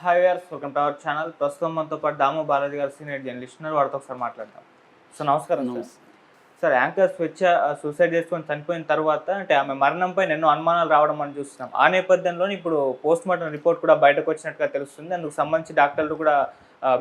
Hi గారు welcome to our channel ప్రస్తుతం మనతో పాటు దాము బాలాజీ గారు సీనియర్ జర్నలిస్ట్ ఉన్నారు. వారితో ఒకసారి మాట్లాడతాం సో నమస్కారం sir. Sir anchor Swechha suicide చేసుకొని చనిపోయిన తర్వాత అంటే ఆమె మరణంపై ఎన్నో అనుమానాలు రావడం మనం చూస్తున్నాం. ఆ నేపథ్యంలో ఇప్పుడు పోస్ట్ మార్టం రిపోర్ట్ కూడా బయటకు వచ్చినట్టుగా తెలుస్తుంది. అందుకు సంబంధించి డాక్టర్లు కూడా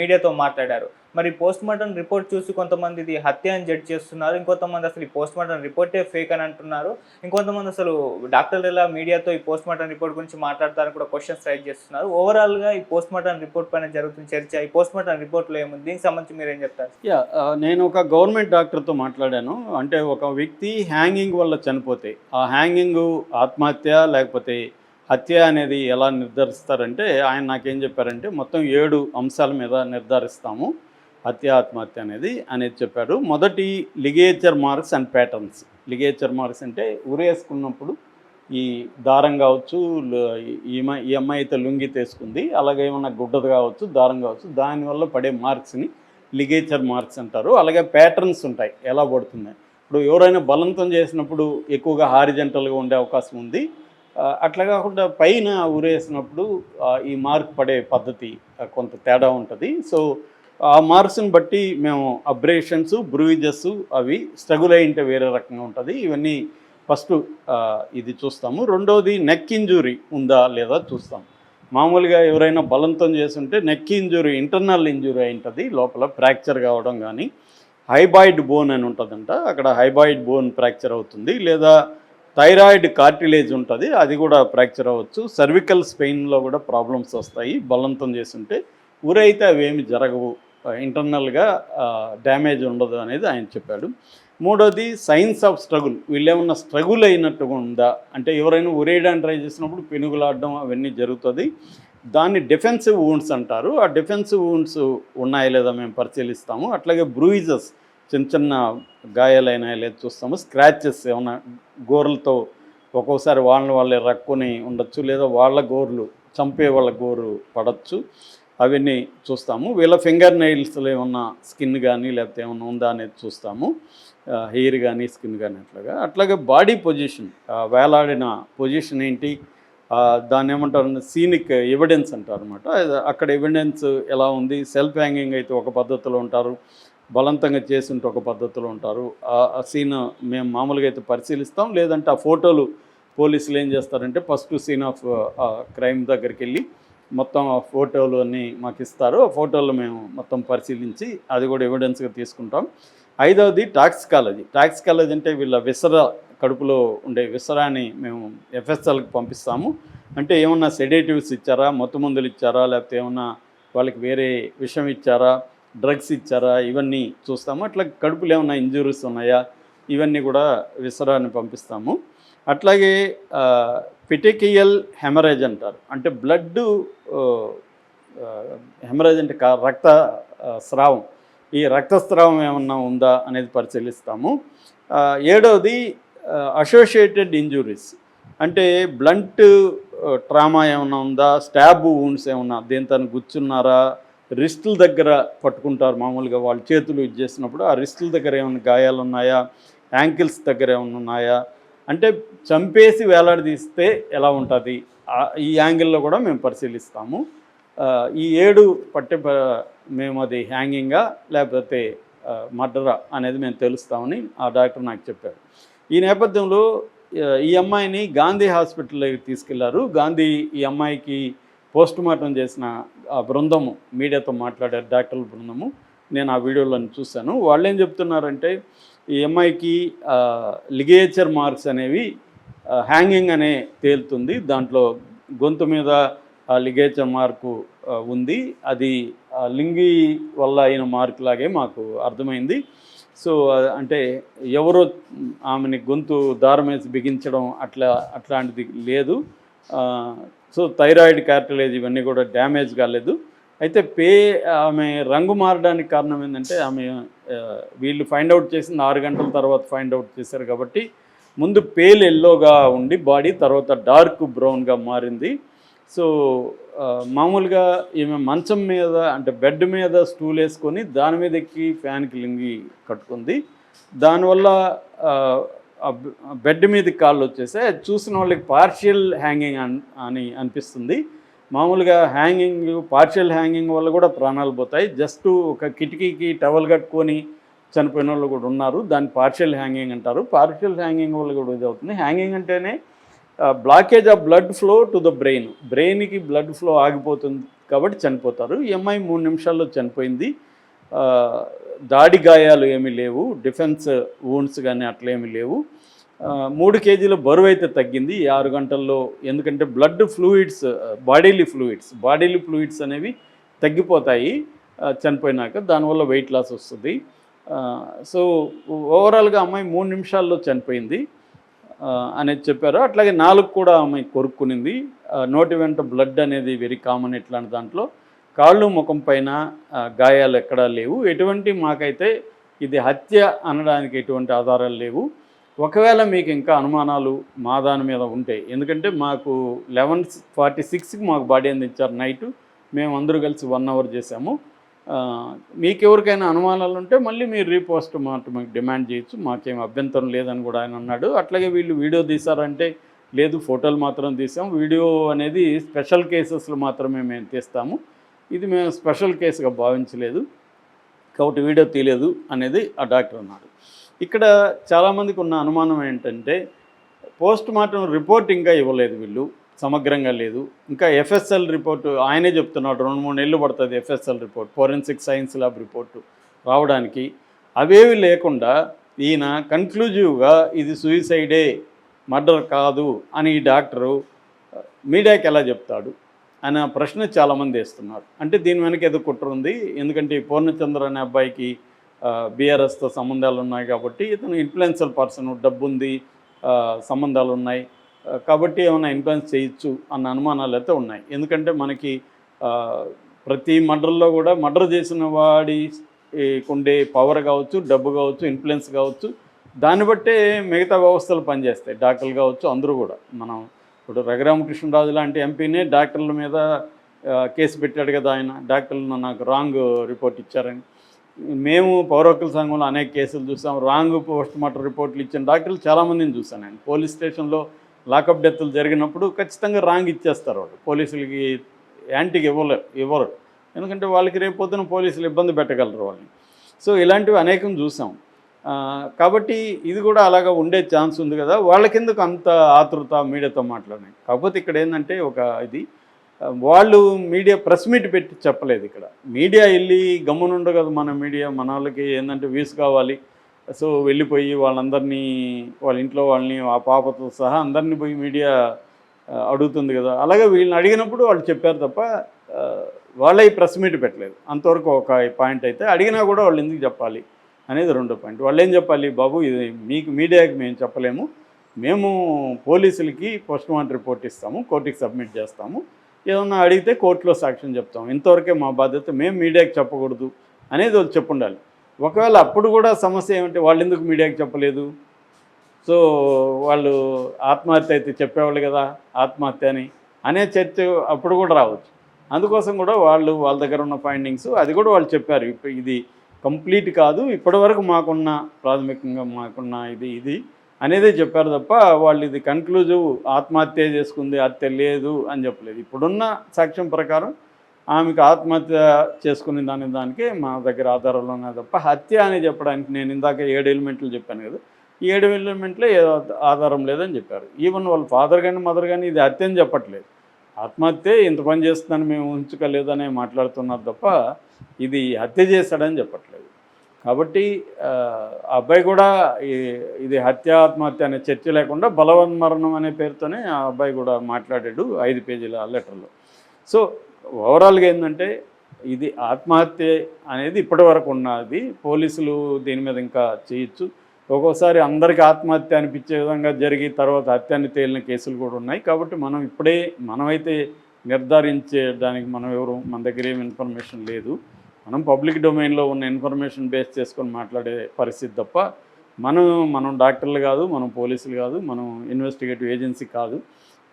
మీడియాతో మాట్లాడారు. మరి పోస్ట్ మార్టం రిపోర్ట్ చూసి కొంతమంది ఇది హత్య అని జడ్జ్ చేస్తున్నారు ఇంకొంతమంది అసలు ఈ పోస్ట్ మార్టం రిపోర్టే ఫేక్ అని అంటున్నారు ఇంకొంతమంది అసలు డాక్టర్లు ఎలా మీడియాతో ఈ పోస్ట్ మార్టం రిపోర్ట్ గురించి మాట్లాడతారని కూడా క్వశ్చన్స్ రైజ్ చేస్తున్నారు. ఓవరాల్గా ఈ పోస్ట్ మార్టం రిపోర్ట్ పైన జరుగుతున్న చర్చ ఈ పోస్ట్ మార్టం రిపోర్ట్లో ఏముంది? దీనికి సంబంధించి మీరు ఏం చెప్తారు? యా నేను ఒక గవర్నమెంట్ డాక్టర్తో మాట్లాడాను. అంటే ఒక వ్యక్తి హ్యాంగింగ్ వల్ల చనిపోతే ఆ హ్యాంగింగ్ ఆత్మహత్య లేకపోతే హత్య అనేది ఎలా నిర్ధారిస్తారంటే ఆయన నాకేం చెప్పారంటే మొత్తం ఏడు అంశాల మీద నిర్ధారిస్తాము. హత్య ఆత్మహత్య అనేది అనేది చెప్పాడు. మొదటి ligature marks and patterns. Ligature marks అంటే ఉరేసుకున్నప్పుడు ఈ దారం కావచ్చు ల- ఈ అమ్మాయి అయితే లుంగి తీసుకుంది అలాగే ఏమన్నా గుడ్డది కావచ్చు దారం కావచ్చు దానివల్ల పడే మార్క్స్ని లిగేచర్ మార్క్స్ అంటారు. అలాగే ప్యాటర్న్స్ ఉంటాయి ఎలా పడుతుంది ఇప్పుడు ఎవరైనా బలంతం చేసినప్పుడు ఎక్కువగా హారిజెంటల్గా ఉండే అవకాశం ఉంది. అట్లా కాకుండా పైన ఉరేసినప్పుడు ఈ మార్క్ పడే పద్ధతి కొంత తేడా ఉంటుంది. సో ఆ మార్క్స్ని బట్టి మేము అబ్రేషన్స్ బ్రూయిజెస్ అవి స్ట్రగుల్ అయింటే వేరే రకంగా ఉంటుంది. ఇవన్నీ ఫస్ట్ ఇది చూస్తాము. రెండవది నెక్ ఇంజురీ ఉందా లేదా చూస్తాం. మామూలుగా ఎవరైనా బలంతం చేస్తుంటే నెక్ ఇంజురీ ఇంటర్నల్ ఇంజురీ అయి ఉంటుంది లోపల ఫ్రాక్చర్ కావడం కానీ హైబాయిడ్ బోన్ అని ఉంటుందంట. అక్కడ హైబాయిడ్ బోన్ ఫ్రాక్చర్ అవుతుంది. లేదా థైరాయిడ్ కార్టిలేజ్ ఉంటుంది. అది కూడా ఫ్రాక్చర్ అవ్వచ్చు. సర్వికల్ స్పెయిన్లో కూడా ప్రాబ్లమ్స్ వస్తాయి. బలంతం చేస్తుంటే ఊరైతే అవేమి జరగవు. ఇంటర్నల్గా డ్యామేజ్ ఉండదు అనేది ఆయన చెప్పాడు. మూడోది సైన్స్ ఆఫ్ స్ట్రగుల్ వీళ్ళేమన్నా స్ట్రగుల్ అయినట్టుగా ఉందా? అంటే ఎవరైనా ఉరేయడానికి ట్రై చేసినప్పుడు పెనుగులాడడం అవన్నీ జరుగుతుంది. దాన్ని డిఫెన్సివ్ వూండ్స్ అంటారు. ఆ డిఫెన్సివ్ వూండ్స్ ఉన్నాయా లేదా మేము పరిశీలిస్తాము. అట్లాగే బ్రూయిజెస్ చిన్న చిన్న గాయాలైనా లేదా చూస్తాము. స్క్రాచెస్ ఏమైనా గోర్లతో ఒక్కోసారి వాళ్ళని వాళ్ళే రక్కుని ఉండొచ్చు లేదా వాళ్ళ గోర్లు చంపే వాళ్ళ గోరు పడచ్చు. అవన్నీ చూస్తాము. వీళ్ళ ఫింగర్ నెయిల్స్లో ఏమన్నా స్కిన్ కానీ లేకపోతే ఏమన్నా ఉందా అనేది చూస్తాము. హెయిర్ కానీ స్కిన్ కానీ అట్లాగా. అట్లాగే బాడీ పొజిషన్ వేలాడిన పొజిషన్ ఏంటి? దాన్ని ఏమంటారు? సీనిక్ ఎవిడెన్స్ అంటారు అనమాట అక్కడ ఎవిడెన్స్ ఎలా ఉంది? సెల్ఫ్ హ్యాంగింగ్ అయితే ఒక పద్ధతిలో ఉంటారు. బలవంతంగా చేసింటే ఒక పద్ధతిలో ఉంటారు. ఆ సీన్ మేము మామూలుగా అయితే పరిశీలిస్తాం. లేదంటే ఆ ఫోటోలు పోలీసులు ఏం చేస్తారంటే ఫస్ట్ సీన్ ఆఫ్ క్రైమ్ దగ్గరికి వెళ్ళి మొత్తం ఆ ఫోటోలు అన్నీ మాకు ఇస్తారు. ఆ ఫోటోలు మేము మొత్తం పరిశీలించి అది కూడా ఎవిడెన్స్గా తీసుకుంటాం. ఐదవది టాక్సికాలజీ. టాక్సికాలజీ అంటే వీళ్ళ విసర కడుపులో ఉండే విసరాన్ని మేము ఎఫ్ఎస్ఎల్కి పంపిస్తాము. అంటే ఏమన్నా సెడేటివ్స్ ఇచ్చారా? మత్తుమందులు ఇచ్చారా? లేకపోతే ఏమన్నా వాళ్ళకి వేరే విషయం ఇచ్చారా? డ్రగ్స్ ఇచ్చారా? ఇవన్నీ చూస్తాము. అట్లా కడుపులో ఏమన్నా ఇంజురీస్ ఉన్నాయా? ఇవన్నీ కూడా విసరాన్ని పంపిస్తాము. అట్లాగే పిటికియల్ హెమరేజ్ అంటారు. అంటే బ్లడ్ హెమరేజ్ అంటే రక్త స్రావం. ఈ రక్తస్రావం ఏమన్నా ఉందా అనేది పరిశీలిస్తాము. ఏడవది అసోసియేటెడ్ ఇంజురీస్ అంటే బ్లంట్ ట్రామా ఏమన్నా ఉందా? స్టాబ్ వూండ్స్ ఏమన్నా? దీంతో గుచ్చున్నారా? రిస్టుల దగ్గర పట్టుకుంటారు మామూలుగా వాళ్ళు చేతులు ఇది చేసినప్పుడు ఆ రిస్టుల దగ్గర ఏమైనా గాయాలు ఉన్నాయా యాంకిల్స్ దగ్గర ఏమైనా ఉన్నాయా? అంటే చంపేసి వేలాడదీస్తే ఎలా ఉంటుంది? ఈ యాంగిల్లో కూడా మేము పరిశీలిస్తాము. ఈ ఏడు పట్టె మేము అది హ్యాంగింగా లేకపోతే మర్డరా అనేది మేము తెలుస్తామని ఆ డాక్టర్ నాకు చెప్పారు. ఈ నేపథ్యంలో ఈ అమ్మాయిని గాంధీ హాస్పిటల్కి తీసుకెళ్ళారు. గాంధీ ఈ అమ్మాయికి పోస్ట్ మార్టం చేసిన ఆ బృందము మీడియాతో మాట్లాడారు డాక్టర్ల బృందము. నేను ఆ వీడియోలను చూశాను. వాళ్ళు ఏం చెప్తున్నారంటే ఈ అమ్మాయికి లిగేచర్ మార్క్స్ అనేవి హ్యాంగింగ్ అనే తేలుతుంది. దాంట్లో గొంతు మీద ఆ లిగేచర్ మార్కు ఉంది. అది లింగి వల్ల అయిన మార్క్ లాగే మాకు అర్థమైంది. సో అంటే ఎవరో ఆమెని గొంతు దారం వేసి బిగించడం అట్లా అట్లాంటిది లేదు. సో థైరాయిడ్ కార్టిలేజ్ ఇవన్నీ కూడా డ్యామేజ్ కాలేదు అయితే పే ఆమె రంగు మారడానికి కారణం ఏంటంటే ఆమె వీళ్ళు ఫైండ్ అవుట్ చేసింది ఆరు గంటల తర్వాత ఫైండ్ అవుట్ చేశారు కాబట్టి ముందు పేల్ ఎల్లోగా ఉండి బాడీ తర్వాత డార్క్ బ్రౌన్గా మారింది. సో మామూలుగా ఈమె మంచం మీద అంటే బెడ్ మీద స్టూల్ వేసుకొని దాని మీద ఎక్కి ఫ్యాన్కి లింగి కట్టుకుంది. దానివల్ల బెడ్ మీద కాళ్ళు వచ్చేసి చూసిన వాళ్ళకి పార్షియల్ హ్యాంగింగ్ అని అనిపిస్తుంది. మామూలుగా హ్యాంగింగ్ పార్షియల్ హ్యాంగింగ్ వల్ల కూడా ప్రాణాలు పోతాయి. జస్ట్ ఒక కిటికీకి టవల్ కట్టుకొని చనిపోయిన వాళ్ళు కూడా ఉన్నారు. దాన్ని పార్షియల్ హ్యాంగింగ్ అంటారు. పార్షియల్ హ్యాంగింగ్ వల్ల కూడా ఇది అవుతుంది హ్యాంగింగ్ అంటేనే blockage of blood flow to the brain బ్రెయిన్కి బ్లడ్ ఫ్లో ఆగిపోతుంది కాబట్టి చనిపోతారు. ఎంఐ మూడు నిమిషాల్లో చనిపోయింది. దాడి గాయాలు ఏమీ లేవు. డిఫెన్స్ వూన్స్ కానీ అట్లేమీ లేవు. మూడు కేజీల బరువు అయితే తగ్గింది ఈ ఆరు గంటల్లో. ఎందుకంటే blood fluids bodily fluids bodily fluids అనేవి తగ్గిపోతాయి చనిపోయినాక. దానివల్ల వెయిట్ లాస్ వస్తుంది. సో ఓవరాల్గా అమ్మాయి మూడు నిమిషాల్లో చనిపోయింది అనేది చెప్పారు. అట్లాగే నాలుగు కూడా అమ్మాయి కొరుక్కునింది. నోటి వెంట బ్లడ్ అనేది వెరీ కామన్ ఇట్లాంటి దాంట్లో. కాళ్ళు ముఖం పైన గాయాలు ఎక్కడా లేవు. ఎటువంటి మాకైతే ఇది హత్య అనడానికి ఎటువంటి ఆధారాలు లేవు. ఒకవేళ మీకు ఇంకా అనుమానాలు మా దాని మీద ఉంటాయి ఎందుకంటే మాకు లెవెన్ ఫార్టీ సిక్స్కి మాకు బాడీ అందించారు నైట్. మేము అందరూ కలిసి వన్ అవర్ చేసాము మీకు ఎవరికైనా అనుమానాలు ఉంటే మళ్ళీ మీరు రీపోస్ట్ మాట మాకు డిమాండ్ చేయొచ్చు. మాకేం అభ్యంతరం లేదని కూడా ఆయన అన్నాడు. అట్లాగే వీళ్ళు వీడియో తీశారంటే లేదు ఫోటోలు మాత్రం తీసాం వీడియో అనేది స్పెషల్ కేసెస్లో మాత్రమే మేము తీస్తాము. ఇది మేము స్పెషల్ కేసుగా భావించలేదు. కాబట్టి వీడియో తీయలేదు అనేది ఆ డాక్టర్ అన్నాడు. ఇక్కడ చాలామందికి ఉన్న అనుమానం ఏంటంటే పోస్ట్ మార్టం రిపోర్ట్ ఇంకా ఇవ్వలేదు వీళ్ళు సమగ్రంగా లేదు. ఇంకా ఎఫ్ఎస్ఎల్ రిపోర్టు ఆయనే చెప్తున్నాడు రెండు మూడు నెలలు పడుతుంది FSL report forensic science lab report రావడానికి. అవేవి లేకుండా ఈయన కన్క్లూజివ్గా ఇది సూయిసైడే మర్డర్ కాదు అని ఈ డాక్టరు మీడియాకి ఎలా చెప్తాడు అనే ప్రశ్న చాలామంది వేస్తున్నారు. అంటే దీని వెనక ఏదో కుట్ర ఉంది ఎందుకంటే ఈ పూర్ణచంద్ర అనే అబ్బాయికి బీఆర్ఎస్తో సంబంధాలు ఉన్నాయి కాబట్టి ఇతను ఇన్ఫ్లుయెన్షియల్ పర్సన్ డబ్బు ఉంది సంబంధాలు ఉన్నాయి. కాబట్టి ఏమైనా ఇన్ఫ్లుయెన్స్ చేయొచ్చు అన్న అనుమానాలు అయితే ఉన్నాయి. ఎందుకంటే మనకి ప్రతి మర్డర్లో కూడా మర్డర్ చేసిన వాడి ఉండే పవర్ కావచ్చు డబ్బు కావచ్చు ఇన్ఫ్లుయెన్స్ కావచ్చు. దాన్ని బట్టే మిగతా వ్యవస్థలు పనిచేస్తాయి. డాక్టర్లు కావచ్చు అందరూ కూడా. మనం ఇప్పుడు రఘురామకృష్ణరాజు లాంటి ఎంపీనే డాక్టర్ల మీద కేసు పెట్టాడు కదా ఆయన. డాక్టర్లు నాకు రాంగ్ రిపోర్ట్ ఇచ్చారని. మేము పౌరకుల సంఘంలో అనేక కేసులు చూసాం. రాంగ్ పోస్ట్ మార్టం రిపోర్ట్లు ఇచ్చిన డాక్టర్లు చాలామందిని చూసాను నేను. పోలీస్ స్టేషన్లో లాకప్ డెత్లు జరిగినప్పుడు ఖచ్చితంగా రాంగ్ ఇచ్చేస్తారు వాళ్ళు. పోలీసులకి యాంటీకి ఇవ్వలేరు ఇవ్వరు. ఎందుకంటే వాళ్ళకి రేపొద్దున పోలీసులు ఇబ్బంది పెట్టగలరు వాళ్ళని. సో ఇలాంటివి అనేకం చూసాం. కాబట్టి ఇది కూడా అలాగా ఉండే ఛాన్స్ ఉంది కదా. వాళ్ళకెందుకు అంత ఆతృత మీడియాతో మాట్లాడినాయి కాకపోతే ఇక్కడ ఏంటంటే ఒక ఇది వాళ్ళు మీడియా ప్రెస్ మీట్ పెట్టి చెప్పలేదు ఇక్కడ. మీడియా వెళ్ళి గమ్మునుండదు కదా మన మీడియా మన వాళ్ళకి ఏంటంటే వ్యూస్ కావాలి. సో వెళ్ళిపోయి వాళ్ళందరినీ వాళ్ళ ఇంట్లో వాళ్ళని ఆ పాపతో సహా అందరినీ పోయి మీడియా అడుగుతుంది కదా. అలాగే వీళ్ళని అడిగినప్పుడు వాళ్ళు చెప్పారు తప్ప ఆ, వాళ్ళే ప్రెస్ మీట్ పెట్టలేదు. అంతవరకు ఒక పాయింట్ అయితే అడిగినా కూడా వాళ్ళు ఎందుకు చెప్పాలి అనేది రెండో పాయింట్. వాళ్ళు ఏం చెప్పాలి? బాబు ఇది మీకు మీడియాకి మేము చెప్పలేము. మేము పోలీసులకి పోస్ట్ మార్టం రిపోర్ట్ ఇస్తాము కోర్టుకి సబ్మిట్ చేస్తాము. ఏదన్నా అడిగితే కోర్టులో సాక్ష్యం చెప్తాం. ఇంతవరకే మా బాధ్యత మేము మీడియాకి చెప్పకూడదు అనేది వాళ్ళు చెప్పుండాలి. ఒకవేళ అప్పుడు కూడా సమస్య ఏమంటే వాళ్ళు ఎందుకు మీడియాకి చెప్పలేదు? సో వాళ్ళు ఆత్మహత్య అయితే చెప్పేవాళ్ళు కదా ఆత్మహత్య అని అనే చర్చ అప్పుడు కూడా రావచ్చు. అందుకోసం కూడా వాళ్ళు వాళ్ళ దగ్గర ఉన్న ఫైండింగ్స్ అది కూడా వాళ్ళు చెప్పారు. ఇప్పుడు ఇది కంప్లీట్ కాదు ఇప్పటివరకు మాకున్న ప్రాథమికంగా మాకున్న ఇది ఇది అనేదే చెప్పారు తప్ప వాళ్ళు ఇది కన్క్లూజివ్ ఆత్మహత్య చేసుకుంది హత్య లేదు అని చెప్పలేదు. ఇప్పుడున్న సాక్ష్యం ప్రకారం ఆమెకు ఆత్మహత్య చేసుకునే దాని దానికి మా దగ్గర ఆధారాలు ఉన్నాయి తప్ప హత్య అని చెప్పడానికి నేను ఇందాక ఏడు ఎలిమెంట్లు చెప్పాను కదా ఈ ఏడు ఎలిమెంట్లే ఏదో ఆధారం లేదని చెప్పారు. ఈవెన్ వాళ్ళ ఫాదర్ కానీ మదర్ కానీ ఇది హత్య అని చెప్పట్లేదు. ఆత్మహత్య ఇంత పని చేస్తుందని మేము ఉంచుకోలేదనే మాట్లాడుతున్నారు తప్ప ఇది హత్య చేశాడని చెప్పట్లేదు. కాబట్టి ఆ అబ్బాయి కూడా ఇది హత్య ఆత్మహత్య అనే చర్చ లేకుండా బలవన్మరణం అనే పేరుతోనే ఆ అబ్బాయి కూడా మాట్లాడాడు ఐదు పేజీల లెటర్లో. సో ఓవరాల్గా ఏంటంటే ఇది ఆత్మహత్య అనేది ఇప్పటి వరకు ఉన్నది. పోలీసులు దీని మీద ఇంకా చేయొచ్చు. ఒక్కోసారి అందరికీ ఆత్మహత్య అనిపించే విధంగా జరిగి తర్వాత హత్యాన్ని తేలిన కేసులు కూడా ఉన్నాయి. కాబట్టి మనం ఇప్పుడే మనమైతే నిర్ధారించే దానికి మనం ఎవరు మన దగ్గర ఏం ఇన్ఫర్మేషన్ లేదు. మనం పబ్లిక్ డొమైన్లో ఉన్న ఇన్ఫర్మేషన్ బేస్ చేసుకొని మాట్లాడే పరిస్థితి తప్ప మనం మనం డాక్టర్లు కాదు మనం పోలీసులు కాదు మనం ఇన్వెస్టిగేటివ్ ఏజెన్సీ కాదు.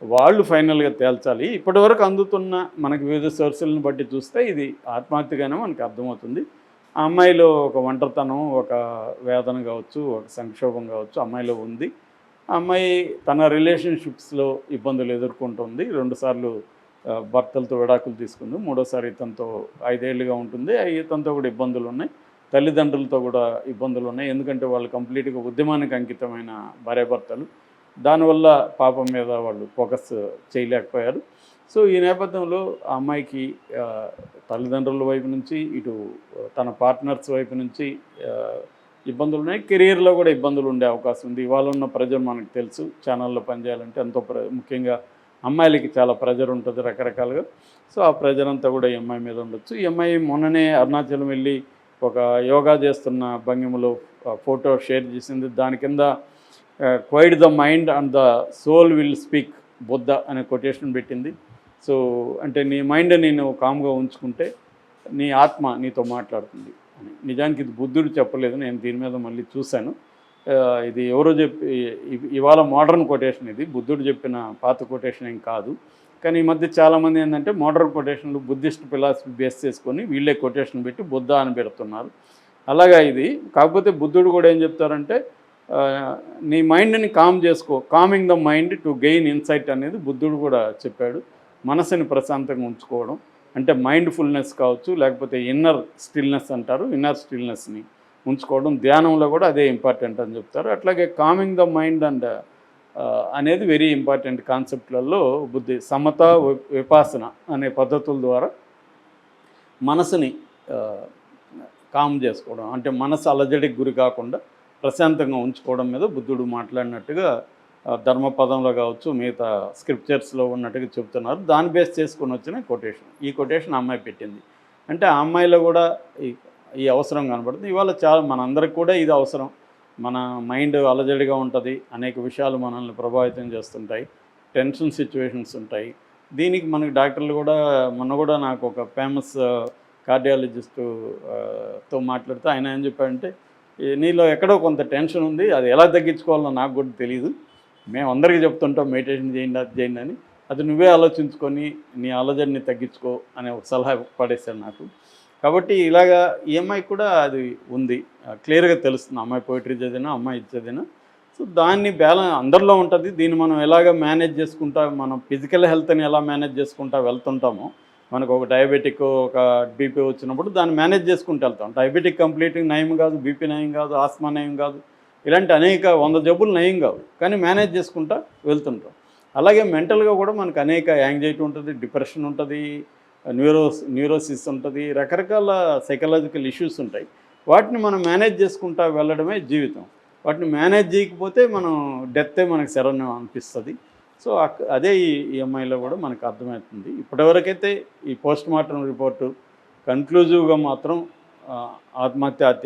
వాళ్ళు ఫైనల్గా తేల్చాలి. ఇప్పటివరకు అందుతున్న మనకి వివిధ సోర్సులను బట్టి చూస్తే ఇది ఆత్మహత్యగానే మనకు అర్థమవుతుంది. ఆ అమ్మాయిలో ఒక ఒంటరితనం ఒక వేదన కావచ్చు ఒక సంక్షోభం కావచ్చు అమ్మాయిలో ఉంది. ఆ అమ్మాయి తన రిలేషన్షిప్స్లో ఇబ్బందులు ఎదుర్కొంటుంది. రెండుసార్లు భర్తలతో విడాకులు తీసుకుంది. మూడోసారి ఇతనితో ఐదేళ్ళుగా ఉంటుంది. ఇతనితో కూడా ఇబ్బందులు ఉన్నాయి. తల్లిదండ్రులతో కూడా ఇబ్బందులు ఉన్నాయి. ఎందుకంటే వాళ్ళు కంప్లీట్గా ఉద్యమానికి అంకితమైన భార్యాభర్తలు. దానివల్ల పాపం మీద వాళ్ళు ఫోకస్ చేయలేకపోయారు. సో ఈ నేపథ్యంలో ఆ అమ్మాయికి తల్లిదండ్రుల వైపు నుంచి ఇటు తన పార్ట్నర్స్ వైపు నుంచి ఇబ్బందులు ఉన్నాయి. కెరీర్లో కూడా ఇబ్బందులు ఉండే అవకాశం ఉంది. ఇవాళ ఉన్న ప్రజలు మనకు తెలుసు. ఛానల్లో పనిచేయాలంటే ఎంతో ప్ర ముఖ్యంగా అమ్మాయిలకి చాలా ప్రెజర్ ఉంటుంది రకరకాలుగా. సో ఆ ప్రెజర్ అంతా కూడా ఈ అమ్మాయి మీద ఉండొచ్చు. ఈ అమ్మాయి మొన్ననే అరుణాచలం వెళ్ళి ఒక యోగా చేస్తున్న భంగిమలో ఫోటో షేర్ చేసింది. దాని కింద quiet the mind and the soul will speak Buddha అనే కొటేషన్ పెట్టింది. సో అంటే నీ మైండ్ నేను కామ్గా ఉంచుకుంటే నీ ఆత్మ నీతో మాట్లాడుతుంది అని. నిజానికి ఇది బుద్ధుడు చెప్పలేదు నేను దీని మీద మళ్ళీ చూశాను. ఇది ఎవరో చెప్పి ఇవాళ మోడర్న్ కొటేషన్ ఇది. బుద్ధుడు చెప్పిన పాత కొటేషన్ ఏం కాదు. కానీ ఈ మధ్య చాలామంది ఏంటంటే మోడర్న్ కొటేషన్లు బుద్ధిస్ట్ ఫిలాసఫీ బేస్ చేసుకొని వీళ్ళే కొటేషన్ పెట్టి బుద్ధ అని పెడుతున్నారు. అలాగా ఇది. కాకపోతే బుద్ధుడు కూడా ఏం చెప్తారంటే నీ మైండ్ని కామ్ చేసుకో. Calming the mind to gain insight అనేది బుద్ధుడు కూడా చెప్పాడు. మనసుని ప్రశాంతంగా ఉంచుకోవడం. అంటే మైండ్ఫుల్నెస్ కావచ్చు లేకపోతే ఇన్నర్ స్టిల్నెస్ అంటారు ఇన్నర్ స్టిల్నెస్ని ఉంచుకోవడం ధ్యానంలో కూడా అదే ఇంపార్టెంట్ అని చెప్తారు. అట్లాగే కామింగ్ ద మైండ్ అండ్ అనేది వెరీ ఇంపార్టెంట్ కాన్సెప్ట్లలో బుద్ధి సమత విపాసన అనే పద్ధతుల ద్వారా మనసుని కామ్ చేసుకోవడం. అంటే మనసు అలజడికి గురి కాకుండా ప్రశాంతంగా ఉంచుకోవడం మీద బుద్ధుడు మాట్లాడినట్టుగా ధర్మపదంలో కావచ్చు మిగతా స్క్రిప్చర్స్లో ఉన్నట్టుగా చెప్తున్నారు దాన్ని బేస్ చేసుకుని వచ్చిన కొటేషన్ ఈ కొటేషన్ అమ్మాయి పెట్టింది. అంటే ఆ అమ్మాయిలో కూడా ఈ ఈ అవసరం కనబడుతుంది. ఇవాళ చాలా మనందరికి కూడా ఇది అవసరం. మన మైండ్ అలజడిగా ఉంటుంది. అనేక విషయాలు మనల్ని ప్రభావితం చేస్తుంటాయి. టెన్షన్ సిచ్యువేషన్స్ ఉంటాయి. దీనికి మనకి డాక్టర్లు కూడా మొన్న కూడా నాకు ఒక ఫేమస్ కార్డియాలజిస్టుతో మాట్లాడితే ఆయన ఏం చెప్పాడంటే నీలో ఎక్కడో కొంత టెన్షన్ ఉంది. అది ఎలా తగ్గించుకోవాలో నాకు కూడా తెలియదు మేము అందరికీ చెప్తుంటాం మెడిటేషన్ చేయండి అది చేయండి అని. అది నువ్వే ఆలోచించుకొని నీ అలజడిని తగ్గించుకో అనే ఒక సలహా పడేశాడు నాకు. కాబట్టి ఇలాగా ఈ అమ్మాయి కూడా అది ఉంది. క్లియర్గా తెలుస్తుంది. అమ్మాయి పోయిటరీ చదివినా అమ్మాయి ఇది చదివినా. సో దాన్ని బ్యాలెన్స్ అందరిలో ఉంటుంది. దీన్ని మనం ఎలాగ మేనేజ్ చేసుకుంటా మనం ఫిజికల్ హెల్త్ని ఎలా మేనేజ్ చేసుకుంటా వెళ్తుంటామో మనకు ఒక డయాబెటిక్ ఒక బీపీ వచ్చినప్పుడు దాన్ని మేనేజ్ చేసుకుంటూ వెళ్తాం. డయాబెటిక్ కంప్లీట్ నయం కాదు బీపీ నయం కాదు ఆస్మా నయం కాదు ఇలాంటి అనేక వంద జబ్బులు నయం కావు. కానీ మేనేజ్ చేసుకుంటా వెళ్తుంటాం. అలాగే మెంటల్గా కూడా మనకు అనేక యాంగ్జైటీ ఉంటుంది డిప్రెషన్ ఉంటుంది న్యూరోస్ న్యూరోసిస్ ఉంటుంది రకరకాల సైకలాజికల్ ఇష్యూస్ ఉంటాయి. వాటిని మనం మేనేజ్ చేసుకుంటా వెళ్ళడమే జీవితం. వాటిని మేనేజ్ చేయకపోతే మనం డెత్తే మనకు శరణ్యం అనిపిస్తుంది. సో అదే ఈ ఈఎంఐలో కూడా మనకు అర్థమవుతుంది. ఇప్పటివరకైతే ఈ పోస్ట్ మార్టం రిపోర్టు కన్క్లూజివ్గా మాత్రం ఆత్మహత్య